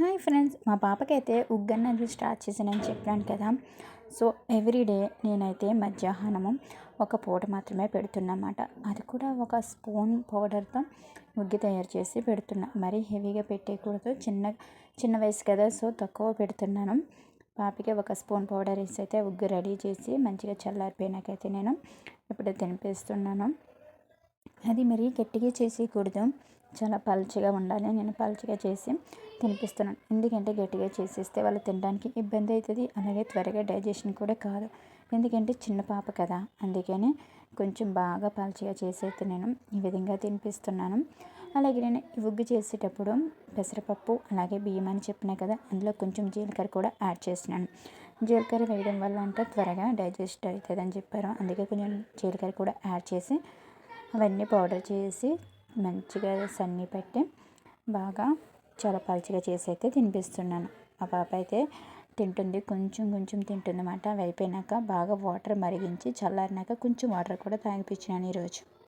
Hi friends మా పాపకైతే ఉగ్గన్నది start చేశానని చెప్పాను కదా. సో ఎవ్రీడే నేనైతే మధ్యాహ్నము ఒక పూట మాత్రమే పెడుతున్నమాట. అది కూడా ఒక స్పూన్ పౌడర్తో ఉగ్గి తయారు చేసి పెడుతున్నా. మరీ హెవీగా పెట్టేయకూడదు. చిన్న చిన్న వయసు కదా సో తక్కువ పెడుతున్నాను. పాపకి ఒక స్పూన్ పౌడర్ వేసి అయితే ఉగ్గు రెడీ చేసి మంచిగా చల్లారిపోయినాకైతే నేను ఇప్పుడు తినిపిస్తున్నాను. అది మరీ గట్టిగా చేసేయకూడదు. చాలా పలుచగా ఉండాలి నేను పలుచగా చేసి తినిపిస్తున్నాను. ఎందుకంటే గట్టిగా చేసేస్తే వాళ్ళు తినడానికి ఇబ్బంది అవుతుంది. అలాగే త్వరగా డైజెషన్ కూడా కాదు. ఎందుకంటే చిన్న పాప కదా. అందుకని కొంచెం బాగా పల్చగా చేసేది నేను ఈ విధంగా తినిపిస్తున్నాను. అలాగే నేను ఉగ్గు చేసేటప్పుడు పెసరపప్పు అలాగే బియ్యం అని చెప్పినా కదా అందులో కొంచెం జీలకర్ర కూడా యాడ్ చేసినాను జీలకర్ర వేయడం వల్ల అంటే త్వరగా డైజెస్ట్ అవుతుంది అని చెప్పారు. అందుకే కొంచెం జీలకర్ర కూడా యాడ్ చేసి అవన్నీ పౌడర్ చేసి మంచిగా సన్ని పెట్టి బాగా చాలా పలుచగా చేసి అయితే తినిపిస్తున్నాను. మా పాప అయితే తింటుంది కొంచెం కొంచెం తింటుంది అన్నమాట అవి అయిపోయినాక బాగా వాటర్ మరిగించి చల్లారినాక కొంచెం వాటర్ కూడా తాగిపించినాను ఈరోజు.